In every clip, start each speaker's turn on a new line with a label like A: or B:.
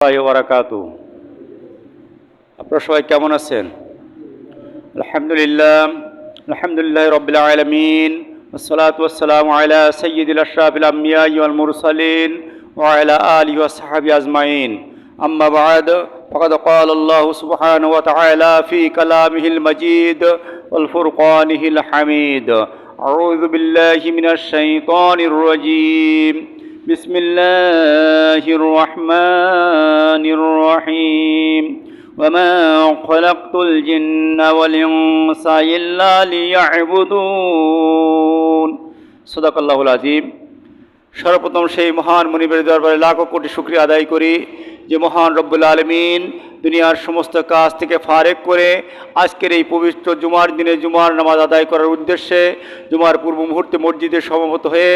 A: বারাকাতু আপনারা সবাই কেমন আছেন আলহামদুলিল্লাহ আলহামদুলিল্লাহ রবিল আলমিন والصلاة والسلام على سيد الأشراف الأنبياء والمرسلين وعلى آله وصحبه أجمعين أما بعد فقد قال الله سبحانه وتعالى في كلامه المجيد والفرقانه الحميد أعوذ بالله من الشيطان الرجيم بسم الله الرحمن الرحيم وما خلقت الجن والإنس إلا ليعبدون صدق الله العظيم সর্বপ্রথম সেই মহান মনিবের দরবারে লাখো কোটি শুক্রিয়া আদায় করি যে মহান রব্বুল আলমিন দুনিয়ার সমস্ত কাজ থেকে ফারেক করে আজকের এই পবিত্র জুমার দিনে জুমার নামাজ আদায় করার উদ্দেশ্যে জুমার পূর্ব মুহূর্তে মসজিদে সমবেত হয়ে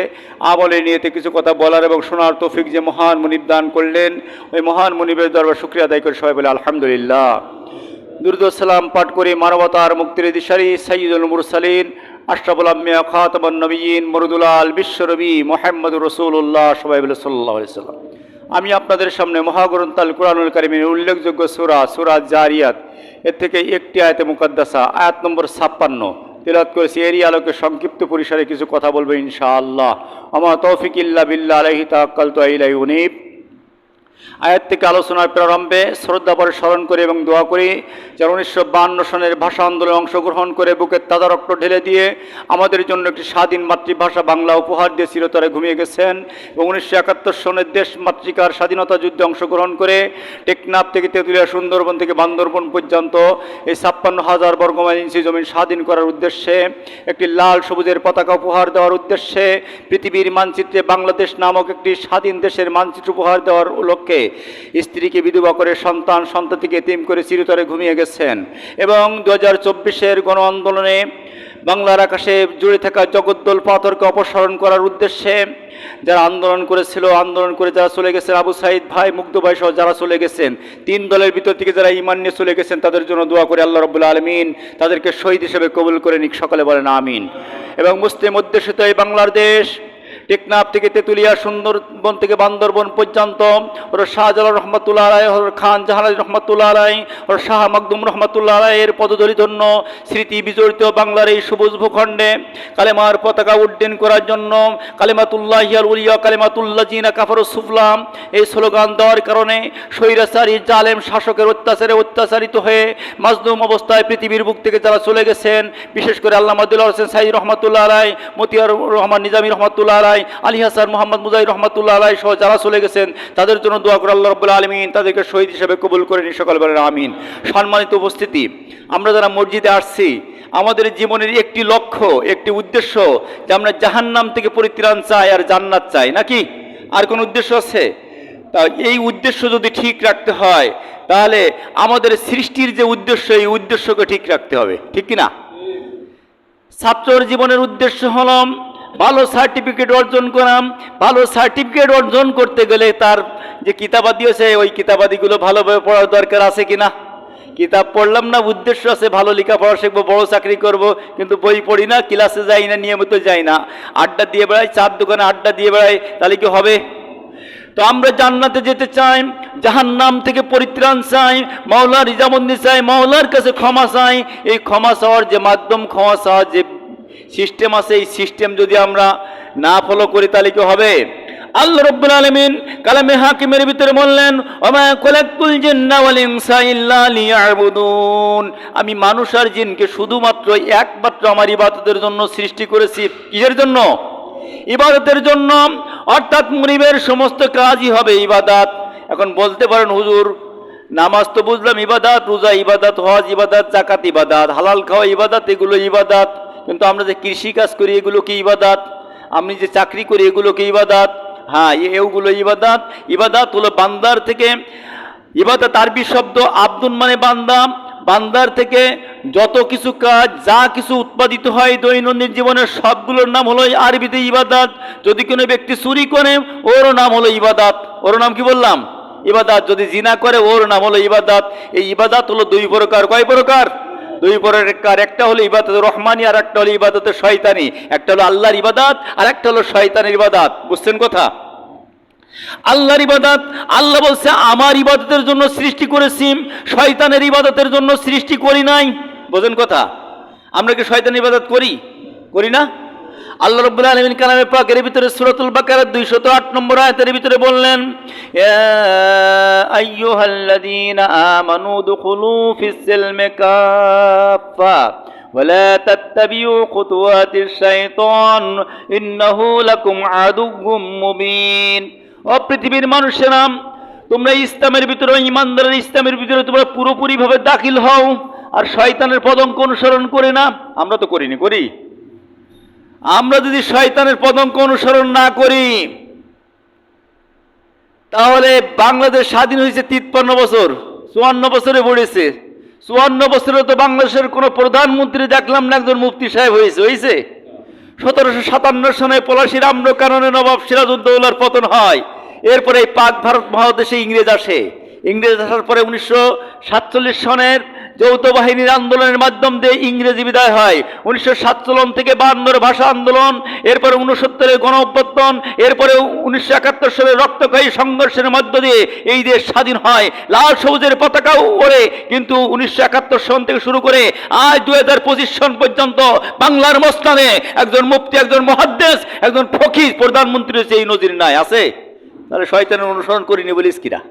A: আমলে নিয়েতে কিছু কথা বলার এবং শোনার তৌফিক যে মহান মনিব দান করলেন, ওই মহান মনিবের দরবার শুক্রিয়া আদায় করে সবাই বলে আলহামদুলিল্লাহ। দুরুদসালাম পাঠ করে মানবতার মুক্তির দিশারি সঈদুল মুরসালিন, আশরাফুল আম্মিয়া খাতাবান নবীন, মরুদুলাল বিশ্বরবি মোহাম্মদ রসুল্লাহ সবাই বলে সাল্লাহ সাল্লাম আমি আপনাদের সামনে মহাগ্রন্থাল কোরআনুল কারিমের উল্লেখযোগ্য সুরা সুরা জারিয়াত, এর থেকে একটি আয়তে মুকাদ্দাসা, আয়াত নম্বর ছাপ্পান্ন। তিলাত করেছি, এরই আলোকে সংক্ষিপ্ত পরিসরে কিছু কথা বলব ইনশাআল্লাহ। আমার তৌফিক ইল্লা বিল্লা আলহি তাকাল তো আইলাই উনিব। আয়াত থেকে আলোচনার প্রারম্ভে শ্রদ্ধাপরে স্মরণ করে এবং দোয়া করি যারা উনিশশো বান্ন সনের ভাষা আন্দোলনে অংশগ্রহণ করে বুকের তাজা রক্ত ঢেলে দিয়ে আমাদের জন্য একটি স্বাধীন মাতৃভাষা বাংলা উপহার দিয়ে চিরতরে ঘুমিয়ে গেছেন এবং উনিশশো একাত্তর সনের দেশ মাতৃকার স্বাধীনতা যুদ্ধে অংশগ্রহণ করে টেকনাফ থেকে তেঁতুলিয়া, সুন্দরবন থেকে বান্দরবন পর্যন্ত এই ছাপ্পান্ন হাজার বর্গমাইল ইঞ্চি জমি স্বাধীন করার উদ্দেশ্যে একটি লাল সবুজের পতাকা উপহার দেওয়ার উদ্দেশ্যে পৃথিবীর মানচিত্রে বাংলাদেশ নামক একটি স্বাধীন দেশের মানচিত্র উপহার দেওয়ার লক্ষ্যে স্ত্রীকে বিধবা করে সন্তান সন্ততিকে তিম করে চিরতরে ঘুমিয়ে গেছেন। এবং দু হাজার চব্বিশের গণ আন্দোলনে বাংলার আকাশে জুড়ে থাকা জগদ্দল পাথরকে অপসারণ করার উদ্দেশ্যে যারা আন্দোলন করেছিল, আন্দোলন করে যারা চলে গেছেন, আবু সাইদ ভাই, মুগ্ধ ভাই সহ যারা চলে গেছেন, তিন দলের ভিতর থেকে যারা ইমান নিয়ে চলে গেছেন, তাদের জন্য দোয়া করে আল্লাহ রবুল্লা আলমিন, তাদেরকে শহীদ হিসেবে কবুল করে নিক, সকালে বলেন আমিন। এবং মুসলিম অধ্যুষিত এই বাংলার দেশ টেকনাফ থেকে তেঁতুলিয়া, সুন্দরবন থেকে বান্দরবন পর্যন্ত ওর শাহজালাল রহমতুল্লাহ আলাই ওর খান জাহানাল রহমতুল্লাহ আলাই ওর শাহ মকদুম রহমতুল্লাহ আলাইয়ের পদধূলি ধন্য স্মৃতি বিজড়িত বাংলার এই সবুজ ভূখণ্ডে কালেমার পতাকা উড্ডীন করার জন্য কালেমাতুল্লাহ হিয়াল উলিয়া কালেমাতুল্লাহ জিনা কাফর সুফলাম এই স্লোগান দেওয়ার কারণে স্বৈরাচারী, জালেম শাসকের অত্যাচারে অত্যাচারিত হয়ে মাজলুম অবস্থায় পৃথিবীর বুক থেকে যারা চলে গেছেন, বিশেষ করে আল্লাহ মাদুল্লাহ হোসেন সাইদ রহমতুল্লাহ রায় মতিয়ার রহমান নিজামী রহমতুল্লাহ আলাই, আলী হাসান, মোহাম্মদ মুজাহির রহমতুল্লাহ আলাই সহ যারা চলে গেছেন, তাদের জন্য দোয়া করে আল্লাহ রব্বুল আলমিন তাদেরকে শহীদ হিসেবে কবুল করে নি সকাল বেলার আমিন। সম্মানিত উপস্থিতি, আমরা যারা মসজিদে আসছি, আমাদের জীবনের একটি লক্ষ্য, একটি উদ্দেশ্য যে আমরা জাহান্নাম থেকে পরিত্রাণ চাই আর জান্নাত চাই, নাকি? আর কোন উদ্দেশ্য আছে? তা এই উদ্দেশ্য যদি ঠিক রাখতে হয়, তাহলে আমাদের সৃষ্টির যে উদ্দেশ্য, এই উদ্দেশ্যকে ঠিক রাখতে হবে, ঠিক কিনা? ছাত্রর জীবনের উদ্দেশ্য হল ভালো সার্টিফিকেট অর্জন করাম, ভালো সার্টিফিকেট অর্জন করতে গেলে তার যে কিতাবাদি আছে, ওই কিতাবাদিগুলো ভালোভাবে পড়ার দরকার আছে কিনা? কিতাব পড়লাম না, উদ্দেশ্য আছে, ভালো লেখাপড়া শিখব, বড় চাকরি করব, কিন্তু বই পড়ি না, ক্লাসে যাই না, নিয়মিত যাই না। আড্ডা দিয়ে বেড়াই, চার দোকানে আড্ডা দিয়ে বেড়াই, তাহলে কি হবে? তো আমরা জান্নাতে যেতে চাই, জাহান্নাম থেকে পরিত্রাণ চাই, মাওলা রিজামন্দি চাই, মাওলার কাছে ক্ষমা চাই। এই ক্ষমা চাওয়ার যে মাধ্যম, ক্ষমা চাওয়ার যে সিস্টেম আছে, এই সিস্টেম যদি আমরা না ফলো করি তাহলে কি হবে? আল্লাহ রব্বুল আলামিন কালামে হাকিমের ভিতরে বললেন আমি মানুষ আর জিনকে শুধুমাত্র একমাত্র আমার ইবাদতের জন্য সৃষ্টি করেছি। কিসের জন্য? ইবাদতের জন্য। অর্থাৎ মুনিবের সমস্ত কাজই হবে ইবাদাত। এখন বলতে পারেন, হুজুর, নামাজ তো বুঝলাম, ইবাদাত, রোজা ইবাদাত, হজ ইবাদাত জাকাত ইবাদাত, হালাল খাওয়া ইবাদাত, এগুলো ইবাদাত। কিন্তু আমরা যে কৃষি কাজ করি, এগুলো কি ইবাদাত? আমি যে চাকরি করি, এগুলো কি ইবাদাত? হ্যাঁ এগুলো ইবাদাত। ইবাদাত হলো বান্দার থেকে, ইবাদাত আরবি শব্দ আব্দুল মানে বান্দা। বান্দার থেকে যত কিছু কাজ, যা কিছু উৎপাদিত হয় দৈনন্দিন জীবনের সবগুলোর নাম হলো আরবিতে ইবাদাত। যদি কোনো ব্যক্তি চুরি করে, ওরও নাম হলো ইবাদাত। ওর নাম কি বললাম? ইবাদাত। যদি জিনা করে ওর নাম হলো ইবাদাত। এই ইবাদাত হলো দুই প্রকার। কয় প্রকার? দুই পরের কার, একটা হলো ইবাদত রহমানি, আর একটা হলো ইবাদত শয়তানি। একটা হলো আল্লাহর ইবাদাত, আর একটা হলো শয়তানের ইবাদাত। বুঝছেন কথা?
B: আল্লাহর ইবাদাত, আল্লাহ বলছে, আমার ইবাদতের জন্য সৃষ্টি করেছি, শয়তানের ইবাদতের জন্য সৃষ্টি করি নাই। বোঝেন কথা? আমরা কি শয়তানের ইবাদত করি? করি না? আল্লাহ রব্বুল আলমিন কালামের পাকের ভিতরে সুরতুল বাকারের দুইশত আট নম্বর আয়তের ভিতরে বললেন আইয়ুহাল্লাযীনা আমানু দুখুলু ফিস সিলমি কাফা ولا تتبعوا خطوات الشيطان إنه لكم عدو مبين ও পৃথিবীর মানুষেরা তোমরা ইসলামের ভিতরে ইমানদারের ইসলামের ভিতরে তোমরা পুরোপুরি ভাবে দাখিল হও আর শয়তানের পদঙ্ক অনুসরণ করে না আমরা তো করিনি করি আমরা যদি শয়তানের পদঙ্ক অনুসরণ না করি, তাহলে বাংলাদেশ স্বাধীন হয়েছে তিপ্পান্ন বছর, চুয়ান্ন বছরে পড়েছে। চুয়ান্ন বছরে তো বাংলাদেশের কোনো প্রধানমন্ত্রী দেখলাম না, একজন মুফতি সাহেব হয়েছে হয়েছে? সতেরোশো সাতান্ন সনে পলাশির আম্র কারণে নবাব সিরাজউদ্দৌলার পতন হয়। এরপরে এই পাক ভারত মহাদেশে ইংরেজ আসে। ইংরেজ আসার পরে উনিশশো সাতচল্লিশ সনের যৌথ বাহিনীর আন্দোলনের মাধ্যম দিয়ে ইংরেজি বিদায় হয়। উনিশশো সাতচল্লিশ থেকে বাহান্নর ভাষা আন্দোলন, এরপরে উনসত্তরের গণ অভ্যর্থন এরপরে উনিশশো একাত্তর সালের রক্তক্ষয়ী সংঘর্ষের মধ্য দিয়ে এই দেশ স্বাধীন হয়। লাল সবুজের পতাকাও ওড়ে কিন্তু উনিশশো একাত্তর সন থেকে শুরু করে আজ দুই হাজার পঁচিশ সন পর্যন্ত বাংলার মস্তানে একজন মুফতি, একজন মহাদ্দেশ, একজন ফকির প্রধানমন্ত্রী হচ্ছে এই নজির নাই। আছে? তাহলে শয়তানের অনুসরণ করিনি বলিস কিরা?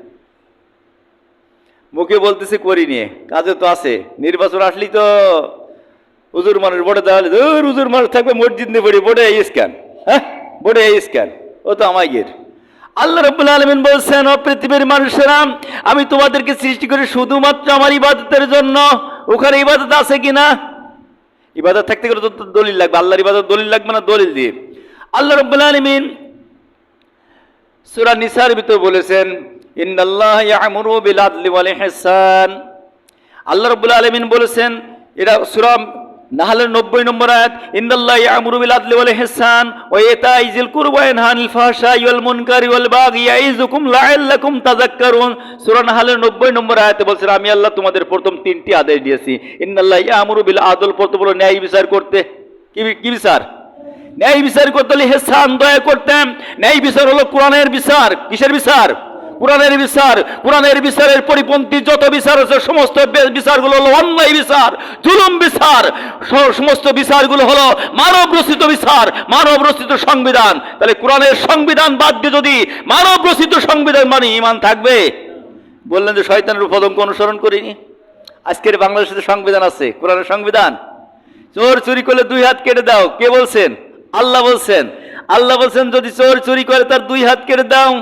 B: মুখে বলতেছি করি নিয়ে। কাজে তো আছে। নির্বাচন আসলেই তো হুজুর মানুষ ভোটে তাহলে হুজুর মানুষ থাকবে মসজিদ নিয়ে পড়ি, ভোটে এই স্ক্যান। হ্যাঁ ভোটে এই স্ক্যান। ও তো আমাদের আল্লাহ রব্বুল আলমিন বলছেন, ও পৃথিবীর মানুষেরা, আমি তোমাদেরকে সৃষ্টি করি শুধুমাত্র আমার ইবাদতের জন্য। ওখানে ইবাদত আছে কিনা ইবাদত থাকতে গেলে তো দলিল লাগবে। আল্লাহর ইবাদত দলিল লাগবে না দলিল দিয়ে? আল্লাহ রব্বুল আলমিন সুরা নিসার ভিতরে বলেছেন আল্লাহ রাব্বুল আলামিন বলেছেন, এটা সূরা নাহলের 90 নম্বর আয়াত, ইন্নাল্লাহ ইয়ামুরু বিল আদলি ওয়াল ইহসান, ওয়া ইতাই যিল কুরবা আনিল ফাহশাই ওয়াল মুনকারি ওয়াল বাগি ইয়াইযুকুম লাআল্লাকুম তাযাক্কারুন। সূরা নাহলের 90 নম্বর আয়াতে বলছেন, আমি আল্লাহ তোমাদের প্রথম তিনটি আদেশ দিয়েছি। ইন্নাল্লাহ ইয়ামুরু বিল আদল, প্রথম হলো ন্যায় বিচার করতে। কি কি বিচার? ন্যায় বিচার করতে হলে হেসান দয়া করতেন। ন্যায় বিচার হলো কোরআনের বিচার। কিসের বিচার? কোরআনের বিচার, কোরআনের বিচারের পরিপন্থী যত বিচার আছে, সমস্ত বিচারগুলো হলো অন্যায় বিচার, জুলুম বিচার। সমস্ত বিচারগুলো হলো মানব রচিত বিচার মানব রচিত সংবিধান। তাহলে কোরআনের সংবিধান বাদ দিয়ে যদি মানব রচিত সংবিধান মানে ইমান থাকবে? বললেন যে শয়তানের পদঙ্ক অনুসরণ করিনি। আজকের বাংলাদেশের সংবিধান আছে, কোরআনের সংবিধান। চোর চুরি করলে দুই হাত কেটে দাও, কে বলছেন? আল্লাহ বলছেন। আল্লাহ বলছেন, যদি চোর চুরি করে তার দুই হাত কেটে দাও।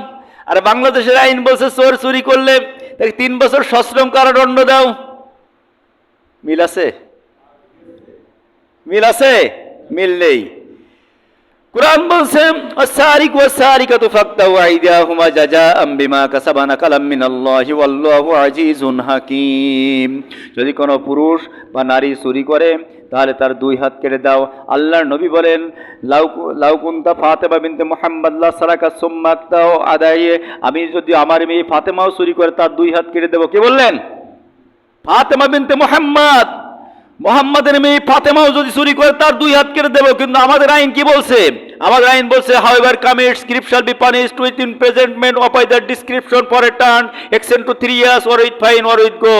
B: আর বাংলাদেশের আইন বলছে চোর চুরি করলে তাকে তিন বছর সশ্রম কারাদণ্ড দাও। মিল আছে? মিল আছে? মিল নেই। কোরআন বলছে আসারিক ওয়াসারিকাতু ফাক্তাউ আইদিয়াহুমা জাযাআম কাসাবানা কালাম মিনাল্লাহি ওয়াল্লাহু আজিজুন হাকীম। যদি কোনো পুরুষ বা নারী চুরি করে তাহলে তার দুই হাত কেটে দাও। আল্লাহর নবী বলেন, লাউ লাউকুন্তা ফাতেমা বিনতে মুহাম্মদ, লা সারাকা সোম্মাক্তাও আদায়ে। আমি যদি আমার মেয়ে ফাতেমাও চুরি করে তার দুই হাত কেটে দেবো। কে বললেন? ফাতেমা বিনতে মোহাম্মদ! মোহাম্মদের মেয়ে ফাতেমাও যদি চুরি করে তার দুই হাত কেটে দেবো, কিন্তু আমাদের আইন কি বলছে? আমাদের আইন বলছে however commit script shall be punished with imprisonment of the description for a term extend to three years or with fine or with go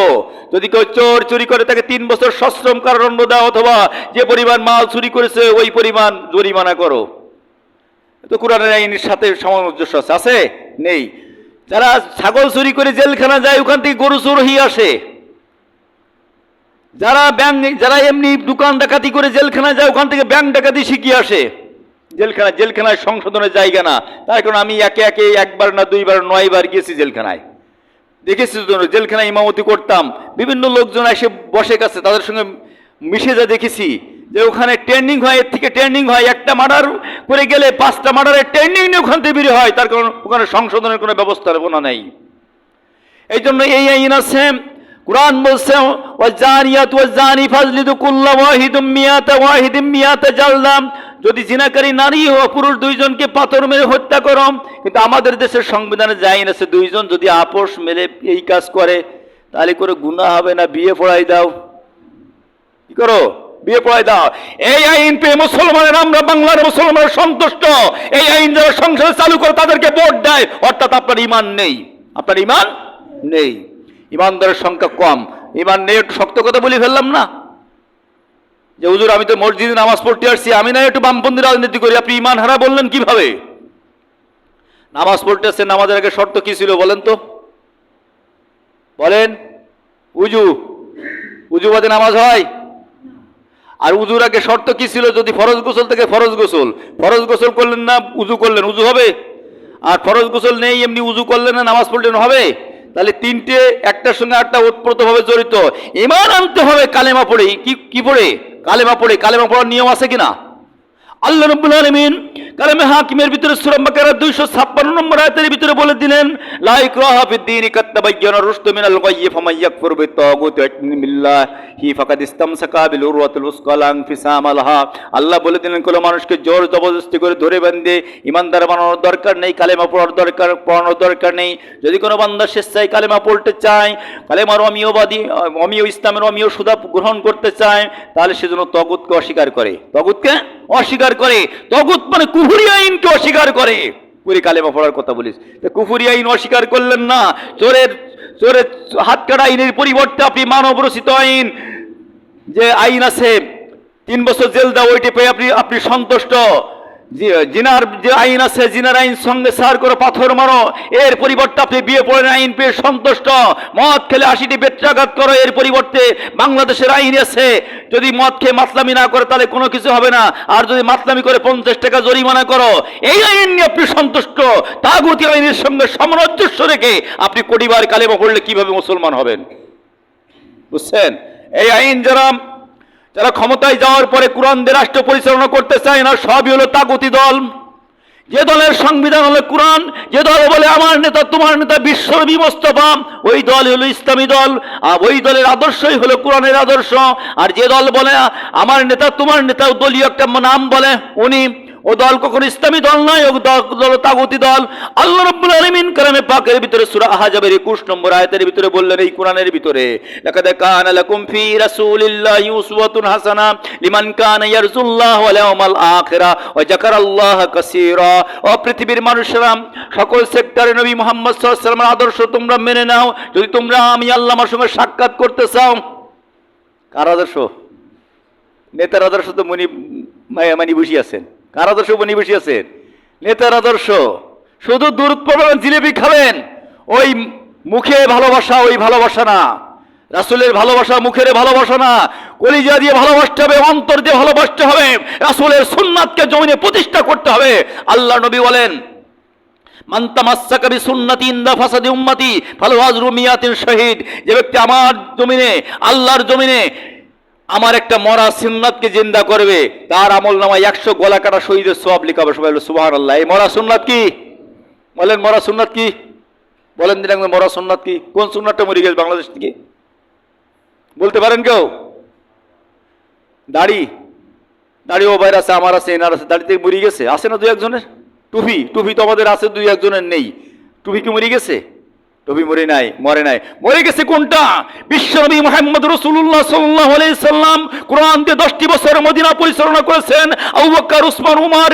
B: যদি কেউ চোর চুরি করে তাকে তিন বছর সশ্রম কারাদণ্ড দাও অথবা যে পরিমাণ মাল চুরি করেছে, ওই পরিমাণ জরিমানা করো। তো কোরআনের আইনের সাথে সামঞ্জস্য আছে আছে? নেই। যারা ছাগল চুরি করে জেলখানা যায়, ওখান থেকে গরু চোর হয়ে আসে। যারা ব্যাংক যারা এমনি দোকান ডাকাতি করে জেলখানা যায়, ওখান থেকে ব্যাংক ডাকাতি শিখিয়ে আসে। জেলখানা জেলখানায় সংশোধনের জায়গা না। তার কারণ আমি একে একে একবার না দুইবার, নয়বার গেছি জেলখানায়। দেখেছি জেলখানায় ইমামতি করতাম। বিভিন্ন লোকজন এসে বসে গেছে, তাদের সঙ্গে মিশে যা দেখেছি। যে ওখানে ট্রেন্ডিং হয়, এর থেকে ট্রেন্ডিং হয়। একটা মার্ডার করে গেলে পাঁচটা মার্ডারের ট্রেন্ডিং নিয়ে ওখান থেকে বেরিয়ে হয়। তার কারণ ওখানে সংশোধনের কোনো ব্যবস্থা ব্যবস্থাপনা নেই। এই জন্য এই আইন আছে কোরআন বলছে ওয়াজানিয়াত ওয়াজানি ফাজলিদু কুল্লা ওয়াহিদুম মিয়াতা ওয়াহিদিম মিয়াতা জালদাম যদি জিনাকারী নারী ও পুরুষ দুইজনকে পাথর মেরে হত্যা করো, কিন্তু আমাদের দেশের সংবিধানে যে আইন আছে, দুইজন যদি আপোষ মেলে এই কাজ করে, তাহলে করে গুনাহ হবে না, বিয়ে পড়াই দাও। কি করো? বিয়ে পড়াই দাও। এই আইন পেয়ে মুসলমানের, আমরা বাংলার মুসলমান সন্তুষ্ট। এই আইন যারা সংসদে চালু করে, তাদেরকে ভোট দেয়। অর্থাৎ আপনার ইমান নেই। আপনার ইমান নেই। ইমানদারের সংখ্যা কম। ইমান নেই একটু শক্ত কথা বলে ফেললাম না? যে, হুজুর, আমি তো মসজিদে নামাজ পড়তে আসছি, আমি না একটু বামপন্থী রাজনীতি করি। আপনি ইমান হারা বললেন কীভাবে? নামাজ পড়তে আসছেন, নামাজের আগে শর্ত কি ছিল বলেন তো? বলেন, উজু উজু বাদে নামাজ হয়? আর উজুর আগে শর্ত কি ছিল? যদি ফরজ গোসল থেকে, ফরজ গোসল। ফরজ গোসল করলেন না, উজু করলেন, উজু হবে? আর ফরজ গোসল নেই, এমনি উজু করলেন না, নামাজ পড়লেন, হবে? তাহলে তিনটে একটার সঙ্গে একটা ওতপ্রোতভাবে জড়িত। ইমান আনতে হবে কালেমা পড়ে। কি কি পড়ে? কালেমা পড়ে। কালেমা পড়ার নিয়ম আছে কিনা? আল্লাহ রব্বুল আলামিন কালামে হাকিমের ভিতরে সূরা বাকারা 256 নম্বর আয়াতের ভিতরে বলে দিলেন, লা ইকরাহা ফিদ-দীন কাদ তাবায়্যানা রুশদু মিনাল গায়্যি ফামান ইয়াকফুর বিত-তাগুতি ওয়া ইউমিন বিল্লাহি ফাকাদ ইসতামসাকা বিল উরওয়াতিল উসকা লা ইনফিসামা লাহা। আল্লাহ বলে দিলেন, কোন মানুষকে জোর জবরদস্তি করে ধরে বেঁধে, ইমানদার বানানোর দরকার নেই, কালেমা পড়ার দরকার, পড়ানোর দরকার নেই। যদি কোনো বান্দা স্বেচ্ছায় কালেমা পড়তে চায়, কালেমার অমিয়বাদী অমিয় ইসলামের অমিয় সুদা গ্রহণ করতে চায়, তাহলে সেজন্য তগুতকে অস্বীকার করে। তগুতকে? অস্বীকার করে। তগুত মানে কুহুরি আইনকে অস্বীকার করে। পুরি কালেমা পড়ার কথা বলিস। কুফুরি আইন অস্বীকার করলেন না। চোরের চোরের হাত কাটা আইনের পরিবর্তে আপনি মানব রচিত আইন যে আইন আছে, তিন বছর জেল দেওয়া ওইটি পেয়ে আপনি আপনি সন্তুষ্ট। জিনার যে আইন আছে, জিনার আইন সঙ্গে সার করে পাথর মারো, এর পরিবর্তে আপনি বিয়ে পড়েন, আইন পেয়ে সন্তুষ্ট। মদ খেলে আশিটি বেত্রাঘাত করো, এর পরিবর্তে বাংলাদেশের আইন আছে। যদি মদ খেয়ে মাতলামি না করে, তাহলে কোনো কিছু হবে না। আর যদি মাতলামি করে পঞ্চাশ টাকা জরিমানা করো, এই আইন নিয়ে আপনি সন্তুষ্ট। তাগুতি আইনের সঙ্গে সামঞ্জস্য রেখে আপনি কোটিবার কালেমা পড়লে কীভাবে মুসলমান হবেন? বুঝছেন? এই আইন যারা যারা ক্ষমতায় যাওয়ার পরে কোরআন রাষ্ট্র পরিচালনা করতে চায় না, সবই হলো তাগতি দল। যে দলের সংবিধান হলো কোরআন, যে দল বলে আমার নেতা, তোমার নেতা বিশ্বনবী মোস্তফা ওই দল হলো ইসলামী দল। আর ওই দলের আদর্শই হলো কোরআনের আদর্শ। আর যে দল বলে, আমার নেতা, তোমার নেতা দলীয় একটা নাম বলে। উনি ও দল কখনো ইসলামী দল নয়, ও দল তাগতি দল। আল্লাহ রাব্বুল আলামিন কালামে পাকের ভিতরে সূরা আহজাবের 21 নম্বর আয়াতের ভিতরে বললেন এই কোরআনের ভিতরে, লাকাদ কানা লাকুম ফি রাসূলিল্লাহি উসওয়াতুন হাসানা লিমান কানা ইয়ারজুল্লাহ ওয়াল ইয়াউমাল আখিরা ওয়া যাকারাল্লাহ কাসীরা। ও পৃথিবীর মানুষেরা, সকল সেক্টরে নবী মুহাম্মদ সাল্লাল্লাহু আলাইহি আদর্শ তোমরা মেনে নাও। যদি তোমরা আমি আল্লাহ আমার সঙ্গে সাক্ষাৎ করতে চাও, কার আদর্শ? নেতার আদর্শ তো মনি মানি বসে আছেন কার আদর্শ বসে আছেন নেতার আদর্শ। শুধু দূর প্রমাণ জিলেপি খাবেন, ওই মুখে ভালোবাসা, ওই ভালোবাসা না। রাসুলের ভালোবাসা মুখের ভালোবাসা না। কলিজা দিয়ে ভালোবাসতে হবে, অন্তর দিয়ে ভালোবাসতে হবে। রাসুলের সুন্নাতকে জমিনে প্রতিষ্ঠা করতে হবে। আল্লাহ নবী বলেন, মান তামাসসাকা বিসুন্নতি ইনদা ফাসাদি উম্মতি, ফালওয়াজরু মিয়াতিন শহীদ। যে ব্যক্তি আমার জমিনে, আল্লাহর জমিনে আমার একটা মরা সুন্নাতকে জিন্দা করবে, তার আমল নামায় একশো গলা কাটা শহীদের সব লিখাবে সবাই সুবাহ আল্লাহ এই মরা সুন্নাত কি? বলেন, মরা সুন্নাত কি? বলেন দিন একদম মরা সুন্নাত কি? কোন সুন্নাতটা মরে গেছে বাংলাদেশ থেকে? বলতে পারেন কেউ? দাড়ি। দাড়ি ও বাইর আছে, আমার আছে, এনার আছে, দাড়ি থেকে মরে গেছে। আছে না দুই একজনের? টুপি। টুপি তো আমাদের আছে, দুই একজনের নেই। টুপি কি মরে গেছে? টুপি মরে নাই মরে নাই। মরে গেছে কোনটা? বিশ্বনবী মোহাম্মদ রসুল্লাহ সাল্লাহ সাল্লাম কোরআন দিয়ে দশটি বছর মদিনা পরিচালনা করেছেন। আবু বকর, উসমান, উমার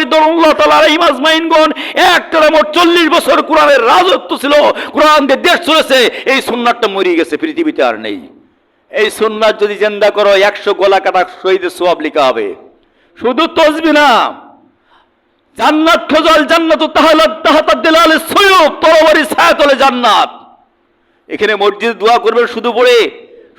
B: আলাইহিম আজমাইনগণ। একটানা মোট চল্লিশ বছর কোরআনের রাজত্ব ছিল। কোরআন দিয়ে দেশ চলেছে। এই সুন্নাতটা মরে গেছে, পৃথিবীতে আর নেই। এই সুন্নাত যদি জেন্দা করো, একশো গলা কাটা শহীদের সোয়াব লিখা হবে। শুধু তসবি না, জান্নাত খোঁজাল জান্নাত তাহলে তাহাতা দিলাল সৈয়ব তরবারি ছায়াতলে জান্নাত। এখানে মসজিদ দোয়া করবেন শুধু পড়ে,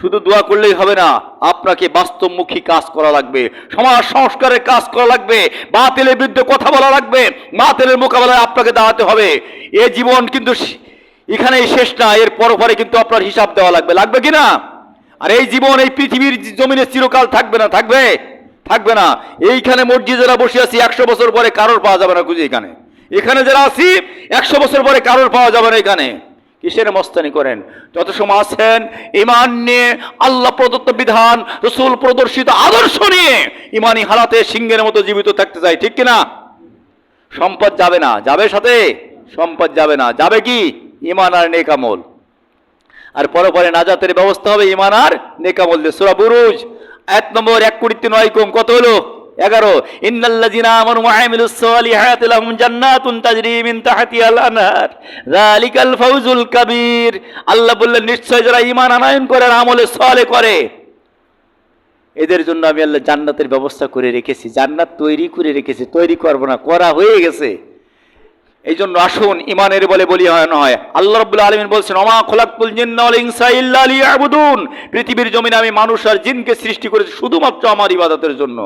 B: শুধু দোয়া করলেই হবে না, আপনাকে বাস্তবমুখী কাজ করা লাগবে, সমাজ সংস্কারের কাজ করা লাগবে, বাতিলের বিরুদ্ধে কথা বলা লাগবে, বাতিলের মোকাবেলায় আপনাকে দাঁড়াতে হবে। এ জীবন কিন্তু এখানেই শেষ না, এর পরপরে কিন্তু আপনার হিসাব দেওয়া লাগবে। লাগবে কি না? আর এই জীবন, এই পৃথিবীর জমিনে চিরকাল থাকবে না, থাকবে থাকবে না। এইখানে মসজিদ যারা বসে আছি, একশো বছর পরে কারোর পাওয়া যাবে না খুঁজে এখানে। এখানে যারা আছি, একশো বছর পরে কারোর পাওয়া যাবে না এখানে। কিসের মস্তানি করেন? যত সময় আছেন ইমান নিয়ে, আল্লাহ প্রদত্ত বিধান, রসুল প্রদর্শিত আদর্শ নিয়ে ইমানি হালাতে সিংহের মতো জীবিত থাকতে চাই, ঠিক কিনা? সম্পদ যাবে না। যাবে সাথে? সম্পদ যাবে না। যাবে কি? ইমান আর নেকামল আর পরে পরে নাজাতের ব্যবস্থা হবে ইমান আর নেকামল দিয়ে সুরা বুরুজ, এক নম্বর এক কোটি নয় কম, কত হলো? এগারো, ইন্নাল্লাযিনা আমানু জান্নাতুন আল্লাহ বললেন, নিশ্চয় যারা ঈমান আনয়ন করে আমলে করে, এদের জন্য আমি আল্লাহ জান্নাতের ব্যবস্থা করে রেখেছি, জান্নাত তৈরি করে রেখেছি, তৈরি করব না, করা হয়ে গেছে। এই জন্য আসুন ইমানের বলে বলি হয় আল্লাহ রব্বুল আলমিন বলছেন অমা খোলাকুল ইল্লা পৃথিবীর জমিনে আমি মানুষ আর জিনকে সৃষ্টি করেছি শুধুমাত্র আমার ইবাদতের জন্য,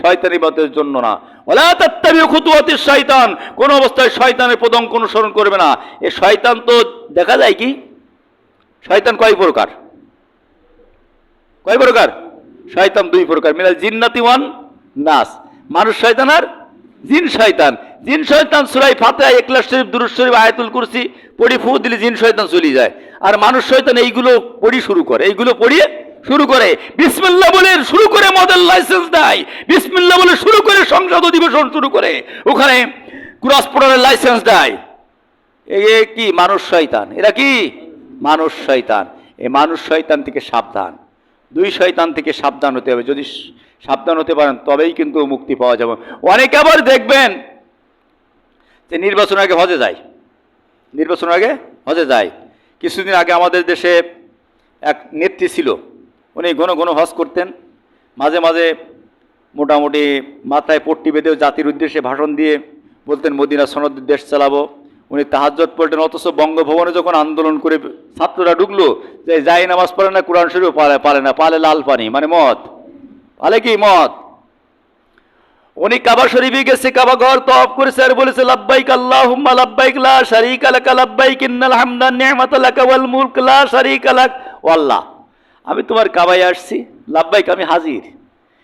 B: শয়তান ইবাদতের জন্য না। ওলা তাত্তাবিউ খুতুয়াতিস শয়তান। কোন অবস্থায় শয়তানের পদঙ্ক অনুসরণ করবে না। এ শয়তান তো, দেখা যায় কি? শয়তান কয় প্রকার? কয় প্রকার? শয়তান দুই প্রকার। মিনাল জিন্নাতি ওয়ান নাস। মানুষ শয়তান আর জিন শয়তান। জিন শয়তান সুরাই ফাতেহা একলাস শরীফ দুরুদ শরীফ, আয়াতুল কুরসি পড়ি ফু দিলে জিন শয়তান চলে যায়। আর মানুষ শয়তান এইগুলো পড়ি শুরু করে। এইগুলো পড়িয়ে শুরু করে। বিসমিল্লাহ বলে শুরু করে মদের লাইসেন্স দেয়। বিসমিল্লাহ বলে শুরু করে সংসদ অধিবেশন শুরু করে। ওখানে ক্রস লাইসেন্স দেয়। এ কি? মানুষ শয়তান। এরা কি? মানুষ শয়তান। এই মানুষ শয়তান থেকে সাবধান। দুই শয়তান থেকে সাবধান হতে হবে। যদি সাবধান হতে পারেন, তবেই কিন্তু মুক্তি পাওয়া যাবে। অনেকে আবার দেখবেন যে নির্বাচন আগে হজে যায়। নির্বাচন আগে হজে যায়। কিছুদিন আগে আমাদের দেশে এক নেত্রী ছিল, উনি ঘন ঘন হজ করতেন। মাঝে মাঝে মোটামুটি মাথায় পট্টি বেঁধেও জাতির উদ্দেশ্যে ভাষণ দিয়ে বলতেন, মদিনা সনদ দেশ চালাবো। উনি তাহাজ্জত পড়তেন, অথচ বঙ্গভবনে যখন আন্দোলন করে ছাত্ররা ঢুকলো, যে যাই নামাজ পড়ে না, কোরআন শরীফ পালে পালে না, পালে লাল পানি মানে মদ। পালে কি মদ? উনি কাবা শরীফে গেছে, কাবা ঘর তফ করেছে আর বলেছে, লাব্বাইক আল্লাহুম্মা, লাব্বাইক লা শারীকা লাকা, লাব্বাইক ইন্নাল হামদা নি'মাতা লাকা ওয়াল মুলক, লা শারীকা লাক ও আল্লাহ, আমি তোমার কাবায় আসছি, লাব্বাইক আমি হাজির।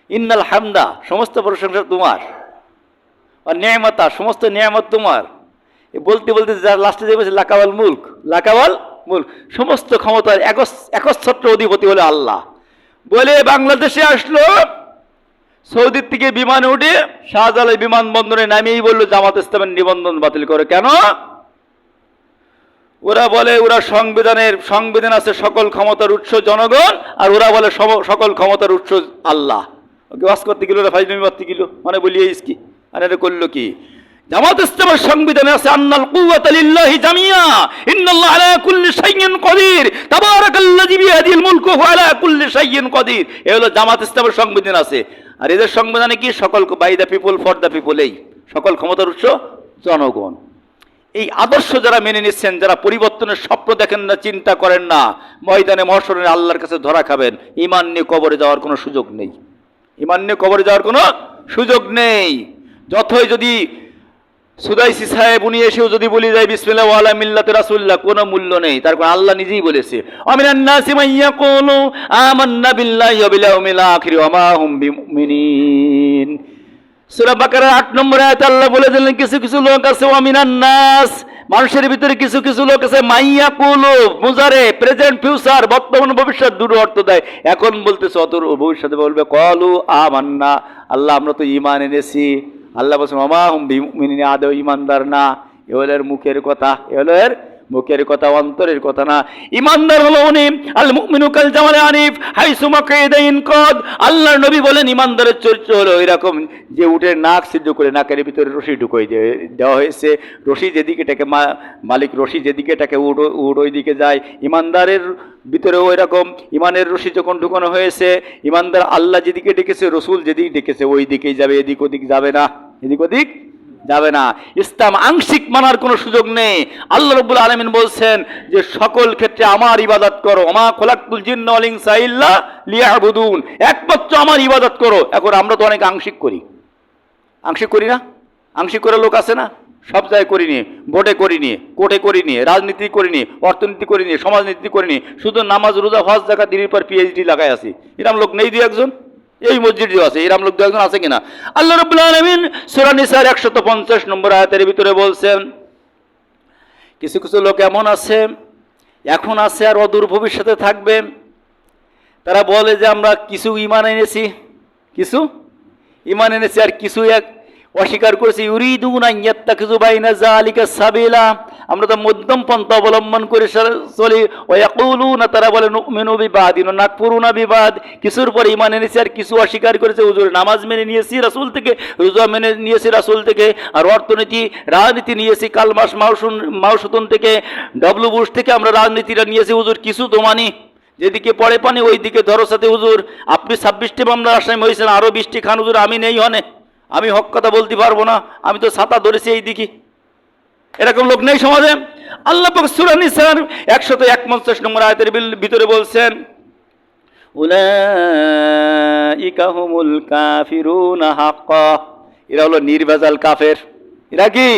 B: ইন্নাল হামদা, সমস্ত প্রশংসা তোমার। আর নিয়ামতা সমস্ত নিয়ামত তোমার। বলতে বলতে যার লাস্টে যে বলছে লাকাওয়াল মুলক লাকাওয়াল মুলক সমস্ত ক্ষমতার একস- একচ্ছত্র অধিপতি হলো আল্লাহ। বলে বাংলাদেশে আসলো সৌদির থেকে বিমানে উঠে শাহজালাল বিমানবন্দরে নামিয়েই বলল, জামাত ইসলামের নিবন্ধন বাতিল করে। কেন? ওরা বলে, ওরা সংবিধানের, সংবিধান আছে সকল ক্ষমতার উৎস জনগণ, আর ওরা বলে সকল ক্ষমতার উৎস আল্লাহ। ওকে ওয়াজ করতে গেল, ওরা ফাইজমি মারতে গেল মানে বলিয়ে কি? আর এটা করল কি? জামাত ইসলামের সংবিধানে আছে, আন্নাল কুওয়াতা লিল্লাহি জামিয়া, ইন্নাল্লাহ আলা কুল্লি শাইইন কদির, তাবারাকাল্লাযী বিয়াদিল মুলকু ওয়া আলা কুল্লি শাইইন কদির। এ হলো জামাত ইসলামের সংবিধান আছে। আর এদের সংবিধানে কি সকল by the people for the people এই সকল ক্ষমতার উৎস? জনগণ। এই আদর্শ যারা মেনে নিচ্ছেন, যারা পরিবর্তনের স্বপ্ন দেখেন না, চিন্তা করেন না, ময়দানে মহসরণে আল্লাহর কাছে ধরা খাবেন, ইমান নিয়ে কবরে যাওয়ার কোনো সুযোগ নেই। ইমান নিয়ে কবরে যাওয়ার কোনো সুযোগ নেই। যথই যদি সুদাইসি সাহেব, উনি এসেও যদি বলি যায় বিসমিল্লাহ ওয়ালা মিল্লাতে রাসূলুল্লাহ কোনো মূল্য নেই। তার কারণ আল্লাহ নিজেই বলেছে আমিনান নাসি মান ইয়াকুলু আমান্না বিল্লাহি ওয়া বিল ইয়াউমিল আখির ওয়া মা হুম বিমুমিনিন। সূরা বাকারার 8 নম্বর আয়াতে আল্লাহ বলে দিলেন, কিছু কিছু লোক আছে ওয়ামিনান নাস মানুষের ভিতরে কিছু কিছু লোক আছে মাইয়া কুলু মুজারে প্রেজেন্ট ফিউচার, বর্তমান ভবিষ্যৎ, দুটো অর্থ দেয়। এখন বলতেছে অত ভবিষ্যতে বলবে, কলু আমান্না আল্লাহ আমরা তো ইমান এনেছি। আল্লাহ বলছেন অমা হুম বিমিনী আদৌ ইমানদার না? এ হলো এর মুখের কথা, এ এর মুখের কথা, অন্তরের কথা না। ইমানদার হলো উনি, আল মুমিনু জামালে আনিফ হাইসুমা কাইদাইন কদ। আল্লাহর নবী বলেন, ইমানদারের চরিত্র হলো এরকম যে উটের নাক সিদ্ধ করে নাকের ভিতরে রশি ঢুকোই দেওয়া হয়েছে। রশি যেদিকে টাকে মালিক রশি যেদিকে টাকে উড উড ওই দিকে যায়। ইমানদারের ভিতরেও এরকম, ইমানের রশি যখন ঢুকানো হয়েছে, ইমানদার আল্লাহ যেদিকে ডেকেছে, রসুল যেদিকে ডেকেছে ওই দিকেই যাবে, এদিক ওদিক যাবে না। এদিক ওদিক যাবে না। ইসলাম আংশিক মানার কোনো সুযোগ নেই। আল্লাহ রব্বুল আলমিন বলছেন যে, সকল ক্ষেত্রে আমার ইবাদত করো। আমা খোলাকুল জিন্ন অলিংসা ইল্লা লিয়াবুদুন। একমাত্র আমার ইবাদত করো। এখন আমরা তো অনেক আংশিক করি। আংশিক করি না? আংশিক করে লোক আছে না? সব জায়গায় করিনি ভোটে করি করিনি কোর্টে করিনি রাজনীতি করিনি অর্থনীতি করিনি সমাজনীতি করিনি শুধু নামাজ, রোজা, হজ জায়গা দিনের পর পিএইচডি লাগাই আছি। এরম লোক নেই দু একজন। এই মসজিদে আছে, এরম লোক একজন আছে কিনা? আল্লাহ রবুল্লা আলমিন সুরানিসার একশত পঞ্চাশ নম্বর আয়াতের ভিতরে বলছেন, কিছু কিছু লোক এমন আছে, এখন আছে আর অদূর ভবিষ্যতে থাকবে। তারা বলে যে আমরা কিছু ইমান এনেছি, কিছু ইমান এনেছি আর কিছু এক অস্বীকার করেছি। ইউরিদুনা ইয়াত্তাখিযু বাইনা যালিকা সাবিলা। আমরা তো মধ্যম পন্থা অবলম্বন করে চলি ওয়াকুলুনা তারা বলে বিবাদিন ওয়া নাকফুরুনা বিবাদ। কিছুর পর ঈমান এনেছি আর কিছু অস্বীকার করেছে, হুজুর নামাজ মেনে নিয়েছি, রাসুল থেকে, রোজা মেনে নিয়েছি, রাসুল থেকে, আর অর্থনীতি, রাজনীতি নিয়েছি কালমাস মাউসুন, মাউসুতন থেকে, ডব্লু বুশ থেকে আমরা রাজনীতিটা নিয়েছি, হুজুর, কিছু তো মানি। যেদিকে পড়ে পানি ওই দিকে ধরো সাথে, হুজুর। আপনি ছাব্বিশটি মামলার আসামি হয়েছেন আরও বিশটি খান, হুজুর, আমি নেই হনে। আমি হক কথা বলতে পারব না, আমি তো ছাতা ধরেছি এই দিকে এরকম লোক নেই সমাজে? আল্লাহ পাক সূরা নিসার 151 নম্বর আয়াতের ভিতরে বলছেন, উলাইকা হুমুল কাফিরুনা হাক্কা। এরা হলো নির্ভেজাল কাফের। এরা কি?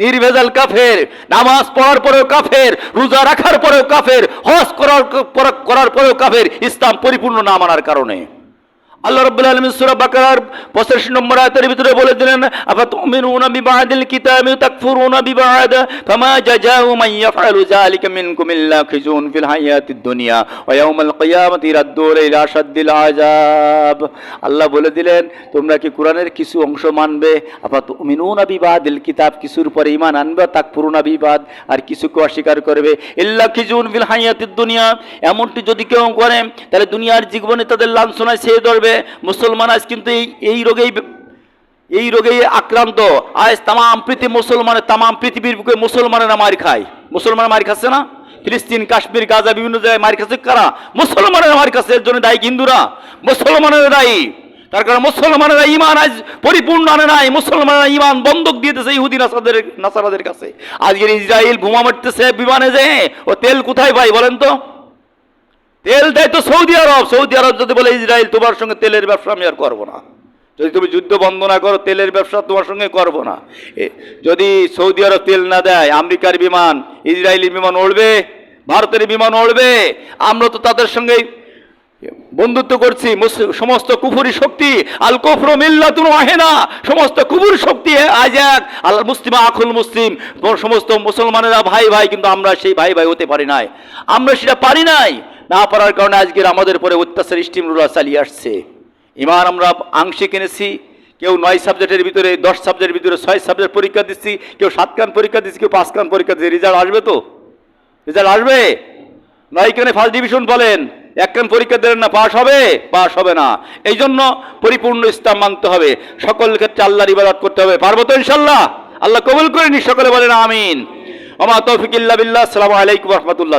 B: নির্ভেজাল কাফের। নামাজ পড়ার পরেও কাফের, রোজা রাখার পরেও কাফের, হজ করার করার পরেও কাফের। ইসলাম পরিপূর্ণ না মানার কারণে। আল্লাহ রাব্বুল আলামিন সূরা বাকারার 85 নম্বর ভিতরে বলে দিলেন আফা তুমিনুনা বিবাদিল কিতাবি তাকফুরুনা বিবাদ? ফামা জাযাউ ইয়াফআলু যালিকা মিনকুম ইল্লা খিজুন ফিল দুনিয়া ওয়া আল্লাহ বলে দিলেন, তোমরা কি কোরআনের কিছু অংশ মানবে? আফা তুমিনুনা বিবাদিল কিতাব কিছুর পরে ঈমান আনবে তাকফুরুনা বিবাদ আর কিছুকে অস্বীকার করবে? ইল্লা খিজুন ফিল হায়াতিদ দুনিয়া। এমনটি যদি কেউ করে, তাহলে দুনিয়ার জীবনে তাদের লাঞ্ছনায় সে ধরবে। মুসলমান আজ কিন্তু এই এই রোগেই এই রোগেই আক্রান্ত। আজ তাম পৃথিবী মুসলমানের তাম পৃথিবীর বুকে মুসলমানেরা মার খায়। মুসলমান মার খাচ্ছে না? ফিলিস্তিন, কাশ্মীর, গাজা, বিভিন্ন জায়গায় মার খাচ্ছে কারা? মুসলমানেরা মার খাচ্ছে, এর জন্য দায়ী হিন্দুরা। মুসলমানেরা দায়ী। তার কারণে মুসলমানেরা ইমান আজ পরিপূর্ণ আনে নাই। মুসলমানেরা ইমান বন্ধক দিয়েছে ইহুদি নাসাদের, নাসারাদের কাছে। আজকের ইসরায়েল বোমা মারতেছে বিমানে যে। ও তেল কোথায় পাই বলেন তো? তেল দেয় তো সৌদি আরব। সৌদি আরব যদি বলে, ইসরায়েল, তোমার সঙ্গে তেলের ব্যবসা আমি আর করব না। যদি তুমি যুদ্ধ বন্ধ না করো, তেলের ব্যবসা তোমার সঙ্গে করব না। যদি সৌদি আরব তেল না দেয়, আমেরিকার বিমান, ইসরায়েলি বিমান উড়বে ভারতের বিমান উড়বে আমরা তো তাদের সঙ্গে বন্ধুত্ব করছি। মুস- সমস্ত কুফুরি শক্তি, আল কুফরু মিল্লাতুন ওয়াহিদা, সমস্ত কুফুর শক্তি আজ এক আল মুসলিম, আখুল মুসলিম সমস্ত মুসলমানেরা ভাই ভাই, কিন্তু আমরা সেই ভাই ভাই হতে পারি নাই। আমরা সেটা পারি নাই। না পারার কারণে আজকের আমাদের পরে অত্যাচার স্টিমরুলা চালিয়ে আসছে। ইমান আমরা আংশিক এনেছি, কেউ নয় সাবজেক্টের ভিতরে, দশ সাবজেক্টের ভিতরে ছয় সাবজেক্ট পরীক্ষা দিচ্ছি, কেউ সাত কান পরীক্ষা দিচ্ছি, কেউ পাঁচ কান পরীক্ষা দিচ্ছি। রেজাল্ট আসবে তো? রেজাল্ট আসবে? নয় কেন ফার্স্ট ডিভিশন বলেন, এক কান পরীক্ষা দেন না পাস হবে? পাস হবে না। এই জন্য পরিপূর্ণ ইসলাম মানতে হবে। সকল ক্ষেত্রে আল্লাহর ইবাদত করতে হবে। পারব তো ইনশাল্লাহ আল্লাহ কবুল করে নি সকলে বলেন আমিন। আমার তৌফিক ইল্লা বিল্লাহ। আসসালামু আলাইকুম রহমতুল্লাহ।